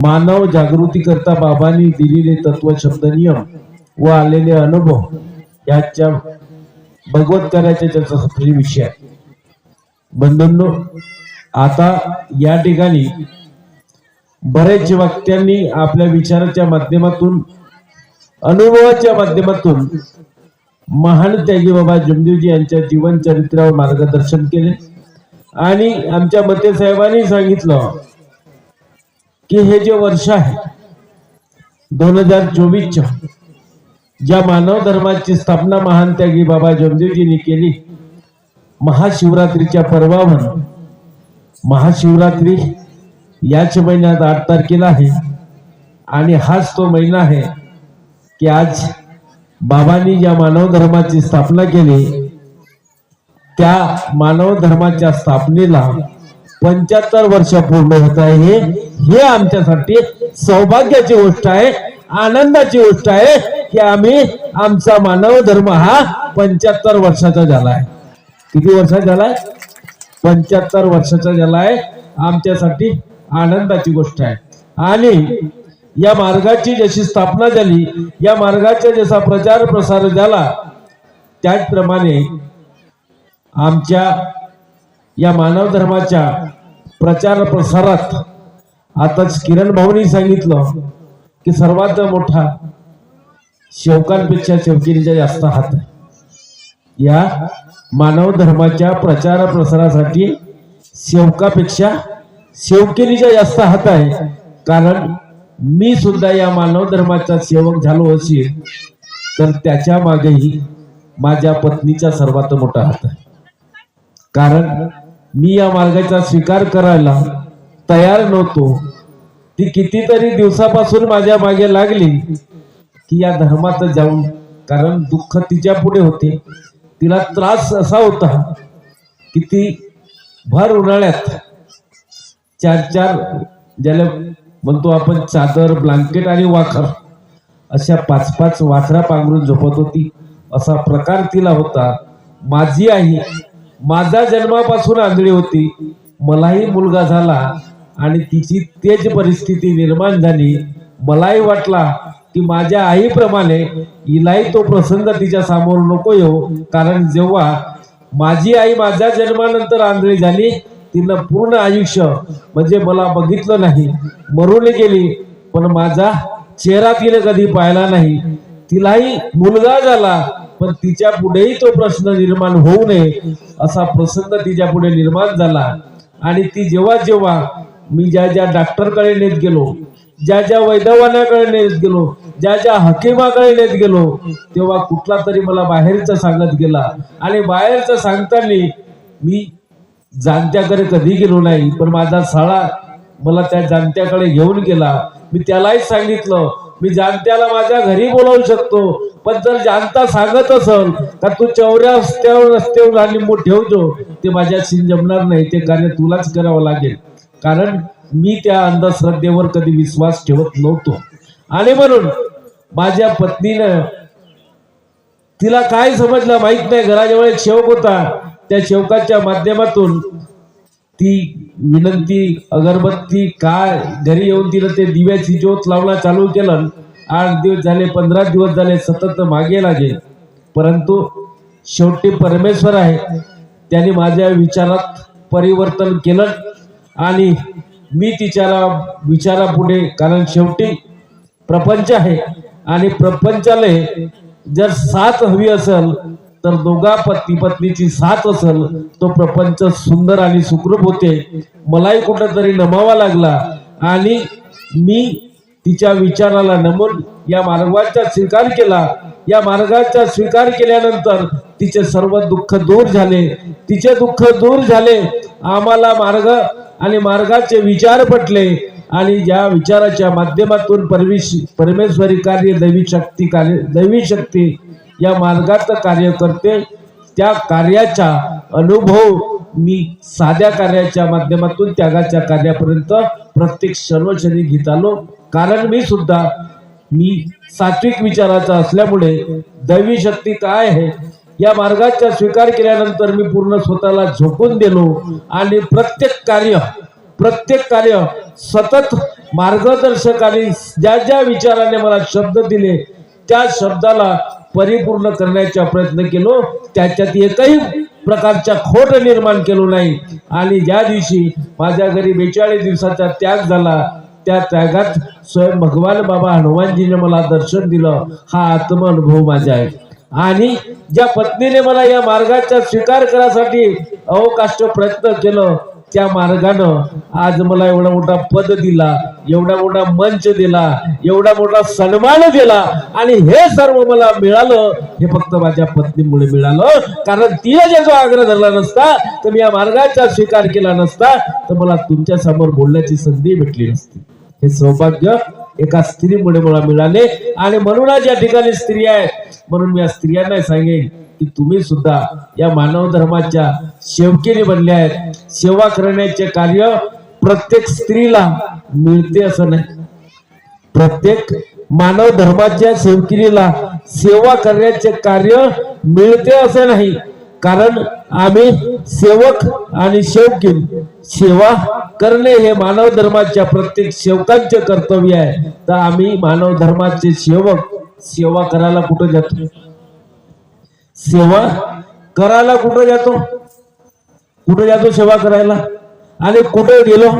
मानव जागृती करता बाबांनी दिलेले तत्व शब्द नियम व आलेले अनुभव याच्या भगवत चर्चा विषय आहे. बंधूंनो आता या ठिकाणी बरेच वक्त्यांनी आपल्या विचाराच्या माध्यमातून अनुभवाच्या माध्यमातून महान त्यागी बाबा जमदेवजी यांच्या जीवन चरित्रावर मार्गदर्शन केले. आणि आमच्या मते साहेबांनी सांगितलं की हे जे वर्ष आहे दोन हजार चोवीसच्या ज्या मानव धर्माची स्थापना महान त्यागी बाबा जमदेवजींनी केली महाशिवरात्रीच्या पर्वावर महाशिवरात्री याच महिन्यात आठ तारखेला आहे. आणि हाच तो महिना आहे की आज बाबांनी ज्या मानव धर्माची स्थापना केली त्या मानव धर्माच्या स्थापनेला पंच्याहत्तर वर्ष पूर्ण होत आहे. हे आमच्यासाठी सौभाग्याची गोष्ट आहे आनंदाची गोष्ट आहे की आम्ही आमचा मानव धर्म हा पंच्याहत्तर वर्षाचा झाला आहे. किती वर्षाचा झालाय पंच्याहत्तर वर्षाचा झाला आहे. आमच्यासाठी आनंदाची गोष्ट आहे. आणि या मार्गाची जशी स्थापना झाली या मार्गाचा जसा प्रचार प्रसार झाला त्याचप्रमाणे आमच्या या मानव धर्माच्या प्रचार प्रसारात. आताच किरण भाऊनी सांगितलं की सर्वात मोठा शेवकांपेक्षा शेवकिनीचा जास्त हात आहे. या मानव धर्माच्या प्रचार प्रसारासाठी शेवकापेक्षा सेवकिनीचा जास्त हात आहे. कारण मी सुद्धा या मानव धर्माचा सेवक झालो असेल तर त्याच्या मागेही माझ्या पत्नीचा सर्वात मोठा हात आहे. कारण मी या मार्गाचा स्वीकार करायला तयार नव्हतो. ती कितीतरी दिवसापासून माझ्या मागे लागली की या धर्मात जाऊन कारण दुःख तिच्या पुढे होते. तिला त्रास असा होता की ती भर उन्हाळ्यात चार चार ज्याला म्हणतो आपण चादर ब्लँकेट आणि वाखर अशा पाच पाच वाखरा पांघरून झोपत होती. असा प्रकार तिला होता. माझी आई माझा जन्मापासून आंधळी होती. मलाही मुलगा झाला आणि तिची तेच परिस्थिती निर्माण झाली. मलाही वाटला की माझ्या आईप्रमाणे हिलाही तो प्रसंग तिच्या समोर नको येऊ. कारण जेव्हा माझी आई माझ्या जन्मानंतर आंधळी झाली तिनं पूर्ण आयुष्य म्हणजे मला बघितलं नाही मरून गेली. पण माझा चेहरा तिने कधी पाहिला नाही. तिलाही मुलगा झाला. पण तिच्या पुढेही तो प्रश्न निर्माण होऊ नये असा प्रसंग तिच्या पुढे निर्माण झाला. आणि ती जेव्हा जेव्हा मी ज्या ज्या डॉक्टरकडे नेत गेलो ज्या ज्या वैद्यवानाकडे नेत गेलो ज्या ज्या हकीमाकडे नेत गेलो तेव्हा कुठला तरी मला बाहेरचा सांगत गेला. आणि बाहेरचं सांगताना मी जाणत्याकडे कधी गेलो नाही पण माझा साळा मला त्या जाणत्याकडे घेऊन गेला. मी त्यालाही सांगितलं मी जाणत्याला माझ्या घरी बोलावू शकतो पण जर जाणता सांगत असल तर तू चौऱ्या रस्त्यावर रस्त्यावर आणि मोठ ठेवतो ते माझ्याशी जमणार नाही. ते कार्य तुलाच करावं लागेल. कारण मी त्या अंधश्रद्धेवर कधी विश्वास ठेवत नव्हतो. आणि म्हणून माझ्या पत्नीनं तिला काय समजलं माहीत नाही. घराजवळ एक शेवक होता. त्या शेवकाच्या माध्यमातून ती विनंती अगरबत्ती काय घरी येऊन तिला ते दिव्याची ज्योत लावला चालू केलं. आठ दिवस झाले पंधरा दिवस झाले सतत मागे लागे. परंतु शेवटी परमेश्वर आहे. त्याने माझ्या विचारात परिवर्तन केलं आणि मी तिच्याला विचारापुढे कारण शेवटी प्रपंच आहे आणि प्रपंचाला जर साथ हवी असेल तर दोघा पत्नी पत्नीची साथ असेल तो प्रपंच सुंदर आणि सुखरूप होते. मलाही कुठंतरी नमावा लागला आणि मी तिच्या विचाराला नमून या मार्गाचा स्वीकार केला. या मार्गाचा स्वीकार केल्यानंतर तिचे सर्व दुःख दूर झाले. तिचे दुःख दूर झाले. आम्हाला मार्ग आणि मार्गाचे विचार पटले आणि ज्या विचाराच्या माध्यमातून परमेश परमेश्वरी कार्य दैवी शक्ती कार्य दैवी शक्ती या मार्गात कार्य करते. त्या कार्याचा अनुभव मी साध्या कार्याच्या माध्यमातून त्यागाच्या कार्यापर्यंत प्रत्येक सर्वशनी घेत आलो. कारण मी सुद्धा मी सात्विक विचाराचा असल्यामुळे दैवी शक्ती काय आहे या मार्गाचा स्वीकार केल्यानंतर मी पूर्ण स्वतःला झोकून दिलो आणि प्रत्येक कार्य प्रत्येक कार्य सतत मार्गदर्शकाने ज्या ज्या विचाराने मला शब्द दिले त्या शब्दाला परिपूर्ण करण्याचा प्रयत्न केलो. त्याच्यात एकही प्रकारच्या खोट निर्माण केलो नाही. आणि ज्या दिवशी माझ्या घरी बेचाळीस दिवसाचा त्याग झाला त्या त्यागात स्वयं भगवान बाबा हनुमानजीने मला दर्शन दिलं. हा आत्मानुभव माझा आहे. आणि ज्या पत्नीने मला या मार्गाचा स्वीकार करासाठी अवकाश प्रयत्न केलं त्या मार्गानं आज मला एवढा मोठा पद दिला एवढा मोठा मंच दिला एवढा मोठा सन्मान दिला. आणि हे सर्व मला मिळालं हे फक्त माझ्या पत्नीमुळे मिळालं. कारण तिने ज्याचा आग्रह धरला नसता तर मी या मार्गाचा स्वीकार केला नसता तर मला तुमच्यासमोर बोलण्याची संधी भेटली नसती. हे सौभाग्य एका स्त्रीमुळे मला मिळाले. आणि म्हणूनच या ठिकाणी स्त्री आहेत म्हणून मी या स्त्रियांना सांगेन की तुम्ही सुद्धा या मानव धर्माच्या सेवकीने बनले आहेत. सेवा करण्याचे कार्य प्रत्येक स्त्रीला मिळते असं नाही. प्रत्येक मानव धर्माच्या सेवकिनीला सेवा करण्याचे कार्य मिळते असं नाही. कारण आम्ही सेवक आणि सेवकीन सेवा करणे हे मानव धर्माच्या प्रत्येक सेवकांचे कर्तव्य आहे. तर आम्ही मानव धर्माचे सेवक सेवा करायला कुठं जातो? सेवा करायला कुठं जातो? कुठं जातो सेवा करायला? आणि कुठे गेलो?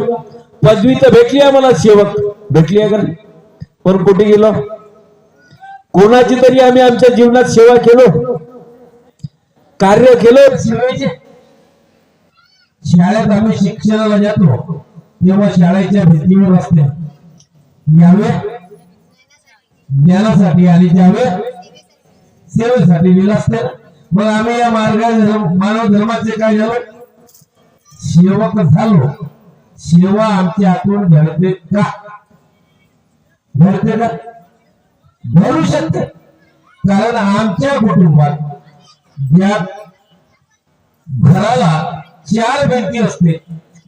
पदवी तर भेटली आहे मला सेवक. भेटली आहे का पण कुठे गेलो? कोणाची तरी आम्ही आमच्या जीवनात सेवा केलो? कार्य केलं. शाळेत आम्ही शिक्षणाला जातो तेव्हा शाळेच्या भीतीवर असते यावे. ज्ञानासाठी आणि त्यावे. सेवेसाठी दिलं असते. मग आम्ही या मार्गाने मानव धर्माचे काय झालो? सेवक झालो. सेवा आमच्या हातून घडते का? घडते का? घडू शकते. कारण आमच्या कुटुंबात या घराला चार भिंती असते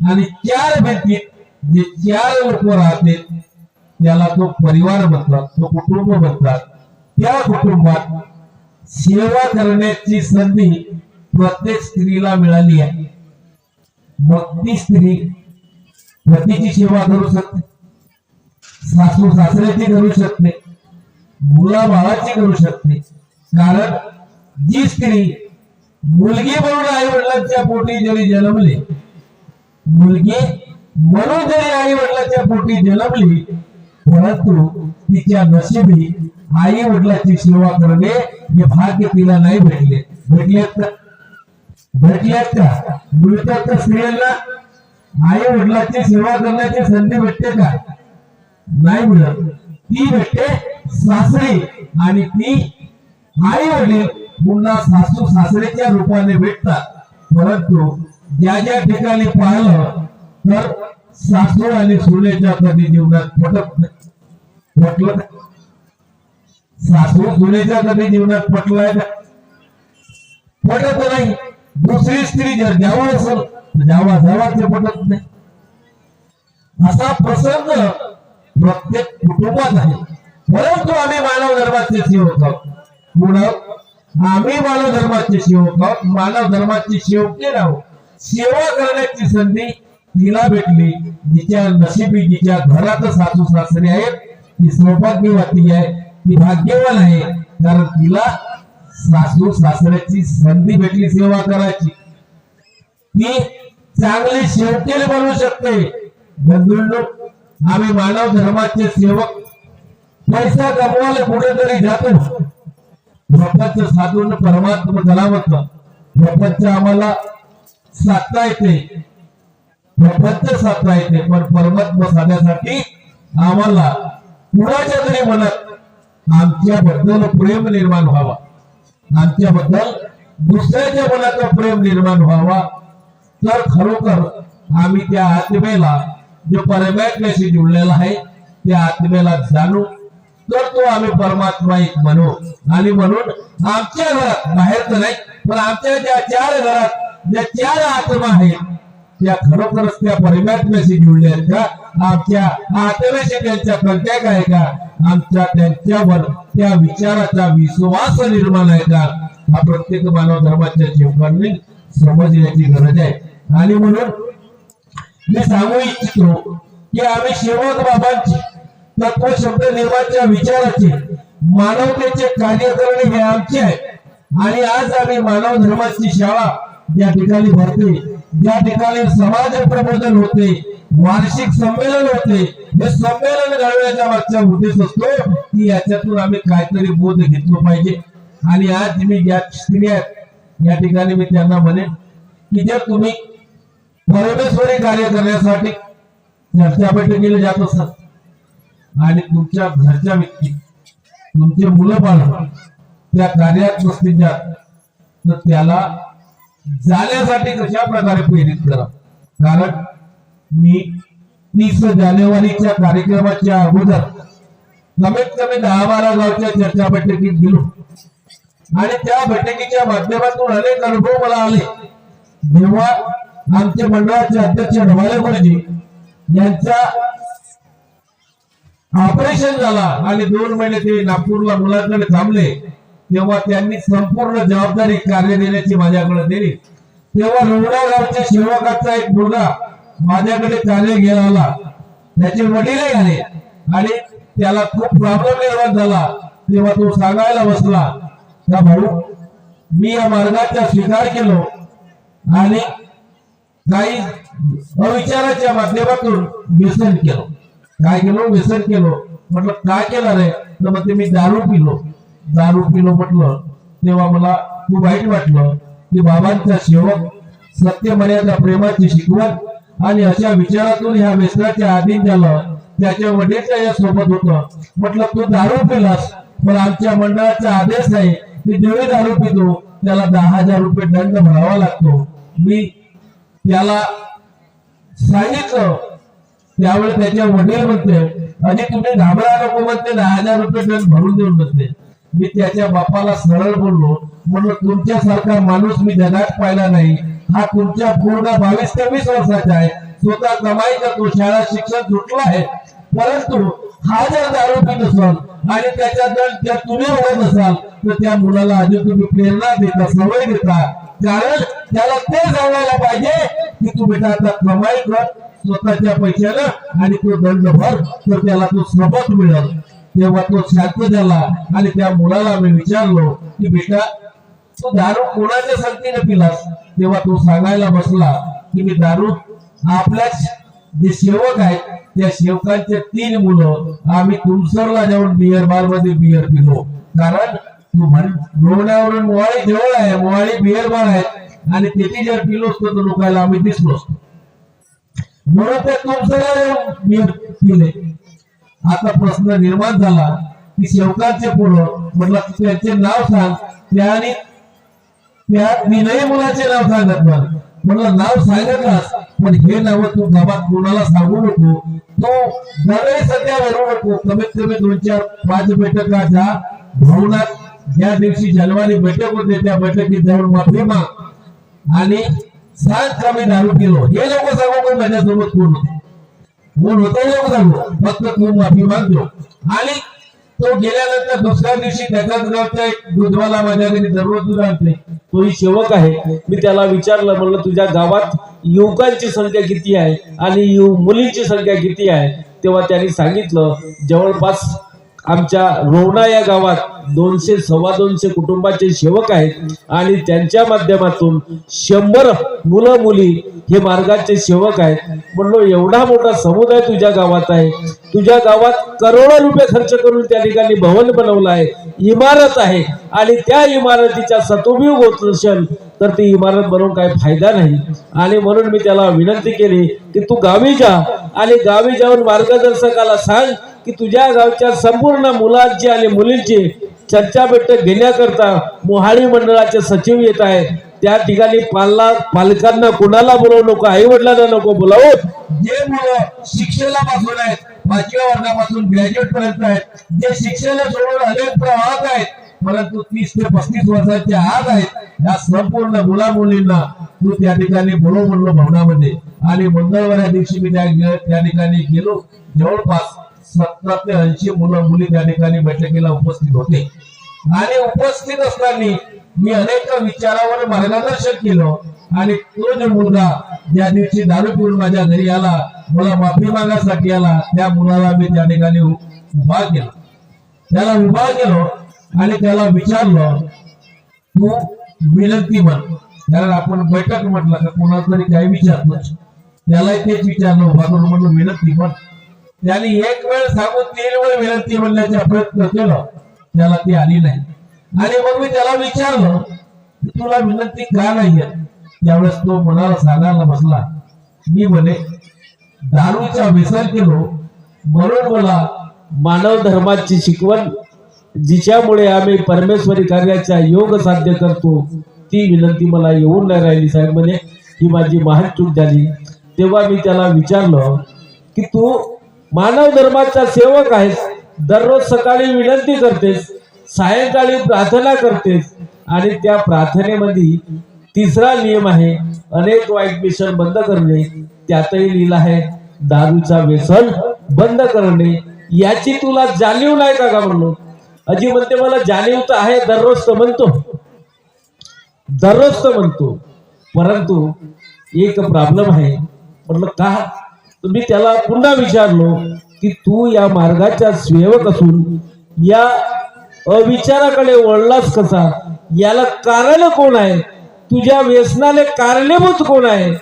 आणि चार भिंतीत जे चार लोक राहते त्याला तो परिवार म्हणतात तो कुटुंब म्हणतात. त्या कुटुंबात सेवा करण्याची संधी प्रत्येक स्त्रीला मिळाली आहे. मग ती स्त्री पतीची सेवा करू शकते सासू सासऱ्याची करू शकते मुला बाळाची करू शकते. कारण जी स्त्री मुलगी म्हणून आई वडिलांच्या पोटी जरी जन्मली. मुलगी म्हणून जरी आई वडिलांच्या पोटी जन्मली परंतु तिच्या नशिबी आई वडिलांची सेवा करणे हे भाग्य तिला नाही भेटले. भेटलेत का? भेटल्यात का? मिळतात का स्त्रियांना आई वडिलांची सेवा करण्याची संधी भेटते का? नाही मिळत. ती भेटते सासरी आणि ती आई वडील पुन्हा सासू सासरेच्या रूपाने भेटतात. परंतु ज्या ज्या ठिकाणी पाहिलं तर सासू आणि सुनेच्या कधी जीवनात पटत नाही. पटलं सासू सुनेच्या कधी जीवनात पटलाय का पटत नाही. दुसरी स्त्री जर द्यावा असेल तर द्यावा जावा ते पटत नाही. असा प्रसंग प्रत्येक कुटुंबात आहे. परंतु आम्ही मानव धर्माचे सेवक आहोत म्हणून आम्ही मानव धर्माचे सेवक आहोत. मानव धर्माची सेवके आहोत सेवा करण्याची संधी तिला भेटली. जिच्या नशिबी जिच्या घरात सासू सासरे आहेत ती सौभाग्यवती आहे ती भाग्यवान आहे. कारण तिला सासू सासऱ्याची संधी भेटली सेवा करायची. ती चांगली शेवटेल बनवू शकते. बंधूंनो आम्ही मानव धर्माचे सेवक. पैसा कमवायला कुठेतरी जातो. प्रपंच साधून परमात्मा कलावत प्रपंच आम्हाला साधता येते प्रपंच साधता येते पण परमात्म साधण्यासाठी आम्हाला कुणाच्या तरी मनात आमच्याबद्दल प्रेम निर्माण व्हावा. आमच्याबद्दल दुसऱ्याच्या मनाचा प्रेम निर्माण व्हावा. तर खरोखर आम्ही त्या आत्मेला जो परमात्म्याशी जुळलेला आहे त्या आत्मेला जाणू तर तो आम्ही परमात्मा एक म्हणू आणि म्हणून आमच्या घरात बाहेर तर नाही पण आमच्या ज्या चार घरात ज्या चार आत्मा आहेत त्या खरोखरच त्या परमात्म्याशी जुळल्या आहेत का? आमच्या आत्म्याशी त्यांच्या कंटॅक्ट आहे का? आमच्या त्यांच्यावर त्या विचाराचा विश्वास निर्माण आहे का? हा प्रत्येक मानव धर्माच्या जीवनाने समजण्याची गरज आहे. आणि म्हणून मी सांगू इच्छितो की आम्ही सेवक बाबांची तत्व शब्द निर्माणच्या विचाराचे. मानवतेचे कार्य करणे हे आमचे आहे आणि आज आम्ही मानव धर्माची शाळा या ठिकाणी भरते. या ठिकाणी समाज प्रबोधन होते. वार्षिक संमेलन होते. हे संमेलन घडवण्याचा मागचा उद्देश असतो की याच्यातून आम्ही काहीतरी बोध घेतलो पाहिजे. आणि आज मी ज्या स्त्री आहेत या ठिकाणी मी त्यांना म्हणेन की जर तुम्ही परमेश्वरी कार्य करण्यासाठी चर्चा बैठकीला जात असतात. आणि तुमच्या घरच्या व्यक्ती तुमचे मुलं बाळ त्या कार्यात नसतील तर त्याला जाण्यासाठी कशा प्रकारे प्रेरित करा कारण मी तीस जानेवारीच्या कार्यक्रमाच्या अगोदर कमीत कमी दहा बारा गावच्या चर्चा बैठकीत गेलो. आणि त्या बैठकीच्या माध्यमातून अनेक अनुभव मला आले. जेव्हा आमचे मंडळाचे अध्यक्ष ढवाले गुरुजी यांचा ऑपरेशन झाला आणि दोन महिने ते नागपूरला मुलांकडे थांबले. तेव्हा त्यांनी संपूर्ण जबाबदारी कार्य देण्याची माझ्याकडे दिली तेव्हा रुग्णा गावच्या सेवकाचा एक मुलगा माझ्याकडे कार्य गेला आला. त्याचे वडीलही आले आणि त्याला खूप प्रॉब्लेम निर्माण झाला. तेव्हा तो सांगायला बसला का भाऊ मी या मार्गाचा स्वीकार केलो आणि काही अविचाराच्या माध्यमातून व्यसन केलं. काय केलं? व्यसन केलं. म्हटलं काय केलं रे? तर म्हणते मी दारू पिलो. दारू पिलो म्हटलं. तेव्हा मला खूप वाईट वाटलं की बाबांचा सेवक सत्य मर्यादा प्रेमाची शिकवण आणि अशा विचारातून ह्या व्यसनाच्या अधीन झालं त्याच्या वडीलच्या या सोबत होतं. म्हटलं तू दारू पिलास पण आमच्या मंडळाचा आदेश आहे की जेवढे दारू पितो त्याला दहा हजार रुपये दंड भरावा लागतो. मी त्याला सांगितलं. त्यावेळेस त्याच्या वडील म्हणते आणि तुम्ही घाबरा नको म्हणते दहा हजार रुपये दंड भरून देऊन म्हणते. मी त्याच्या बापाला सरळ बोललो म्हणलं तुमच्यासारखा माणूस मी जगात पाहिला नाही. हा तुमच्या पूर्ण बावीस ते वीस वर्षाचा आहे. स्वतः कमाई करतो शाळा शिक्षण सुटलं आहे. परंतु हा जर दारू पीत असाल आणि त्याच्या जर तुम्ही होत असाल तर त्या मुलाला अजून तुम्ही प्रेरणा देता सवय देता. कारण त्याला ते सांगायला पाहिजे की तू बेटा आता कमाई कर स्वतःच्या पैशानं आणि तो दंड भर तर त्याला तो सबक मिळेल. तेव्हा तो शांत झाला आणि त्या मुलाला मी विचारलो की बेटा तू दारू कोणाच्या संगतीने पिलास? तेव्हा तो सांगायला बसला की मी दारू आपल्याच जे सेवक आहेत त्या सेवकांचे तीन मुलं आम्ही तुमसरला जाऊन बिअर बारमध्ये बिअर पिलो. कारण तू म्हण लोण्यावरून मोहाळी जवळ आहे मोहाळी बिअर बार आहे. आणि तिथे जर पिलो असतो तर लोकांना आम्ही दिसलो असतो. म्हणून ते तुमसरला आता प्रश्न निर्माण झाला की सेवकांचे पुढं म्हटलं त्यांचे नाव सांग. त्याने त्या तीनही मुलाचे नाव सांगत मला म्हणलं नाव सांगतलास पण हे नाव तू गावात कोणाला सांगू नको. तो दरही सध्या वरू नको. कमीत कमी दोन चार पाच बैठकाच्या भवनात ज्या दिवशी जानेवारी बैठक होते त्या बैठकीत जाऊन माफी माग. आणि सात आम्ही दारू केलो हे लोक सांगू पण माझ्यासोबत कोण? होते कोण होते लोक सांगू? फक्त तू माफी मागतो. आणि तो गेल्यानंतर दुसऱ्या दिवशी त्याच्याच गावचा एक दुधवाला माझ्या घरी दररोज दूध आणते. तोही सेवक आहे. मी त्याला विचारलं म्हणलं तुझ्या गावात युवकांची संख्या किती आहे आणि युव मुलींची संख्या किती आहे? तेव्हा त्यांनी सांगितलं जवळपास आमच्या रोवणा या गावात दोनशे सव्वा दोनशे कुटुंबाचे सेवक आहेत आणि त्यांच्या माध्यमातून शंभर मुलं मुली हे मार्गाचे सेवक आहेत. म्हणलो एवढा मोठा समुदाय तुझ्या गावात आहे. तुझ्या गावात करोडो रुपये खर्च करून त्या ठिकाणी भवन बनवलं आहे इमारत आहे आणि त्या इमारतीचा सदुपयोग होत नसेल तर ती इमारत बनवून काही फायदा नाही. आणि म्हणून मी त्याला विनंती केली की तू गावी जा आणि गावी जाऊन मार्गदर्शकाला सांग की तुझ्या गावच्या संपूर्ण मुलांची आणि मुलींची चर्चा बैठक घेण्याकरता मोहाळी मंडळाचे सचिव येत आहेत. त्या ठिकाणी पालना पालकांना कुणाला बोलवू नको आई वडिलांना नको बोलावू? जे मुलं शिक्षणापासून आहेत पाचव्या वर्गापासून ग्रॅज्युएट पर्यंत आहेत जे शिक्षण सोडून अनेक प्रवाहात आहेत परंतु तीस ते पस्तीस वर्षाच्या आत आहेत या संपूर्ण मुला मुलींना तू त्या ठिकाणी बोलव म्हणलो भवनामध्ये. आणि मंगळवार या दिवशी मी त्या ठिकाणी गेलो. जवळपास सतरा ते ऐंशी मुलं मुली त्या ठिकाणी बैठकीला उपस्थित होते. आणि उपस्थित असताना मी अनेक विचारावर मार्गदर्शन केलं. आणि तो जो मुलगा ज्या दिवशी दारू पिऊन माझ्या घरी आला मला माफी मागण्यासाठी आला त्या मुलाला मी त्या ठिकाणी उभा केला. त्याला उभा केलो आणि त्याला विचारलं तू विनंती म्हण. कारण आपण बैठक म्हटलं का कोणाला तरी काय विचारलं त्यालाही तेच विचारलं उभा करून म्हणलं विनंती म्हण. त्याने एक वेळ सांगून तीन वेळ विनंती म्हणण्याचा प्रयत्न केला. त्याला ती आली नाही. आणि मग मी त्याला विचारलं की तुला विनंती का नाही त्यावेळेस तो मनाला सांगायला बसला मी म्हणे दारूचा विसर केलो म्हणून मला मानव धर्माची शिकवण जिच्यामुळे आम्ही परमेश्वरी कार्याचा योग साध्य करतो ती विनंती मला येऊन नाही राहिली. साहेब म्हणे ही माझी महान चूक झाली. तेव्हा मी त्याला विचारलं की तू मानव धर्माचा सेवक आहेस. दररोज सकाळी विनंती करतेस सायंकाळी प्रार्थना करतेस आणि त्या प्रार्थनेमध्ये तिसरा नियम आहे अनेक वाईट मिशन बंद करणे त्यातही लिहिलं आहे. दारूचा व्यसन बंद करणे याची तुला जाणीव नाही का का म्हणलो अजी म्हणते मला जाणीव तर आहे दररोज तर म्हणतो. दररोज तर म्हणतो. परंतु एक प्रॉब्लेम आहे. म्हटलं का? मी त्याला पुन्हा विचारलो की तू या मार्गाचा सेवक असून या अविचाराकडे वळलास कसा? याला कारण कोण आहे? तुझ्या व्यसनाले कारणीभूत कोण आहे?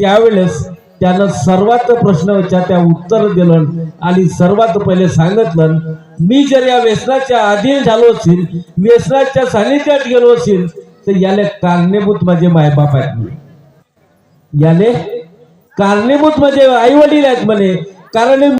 त्यावेळेस त्यानं सर्वात प्रश्नाच्या त्या उत्तर दिलं आणि सर्वात पहिले सांगितलं मी जर या व्यसनाच्या अधीन झालो असेल व्यसनाच्या सानिध्यात गेलो असेल तर याला कारणीभूत माझे मायबाप आहेत. याने कारणीभूत म्हणजे आई वडील आहेत म्हणे. कारण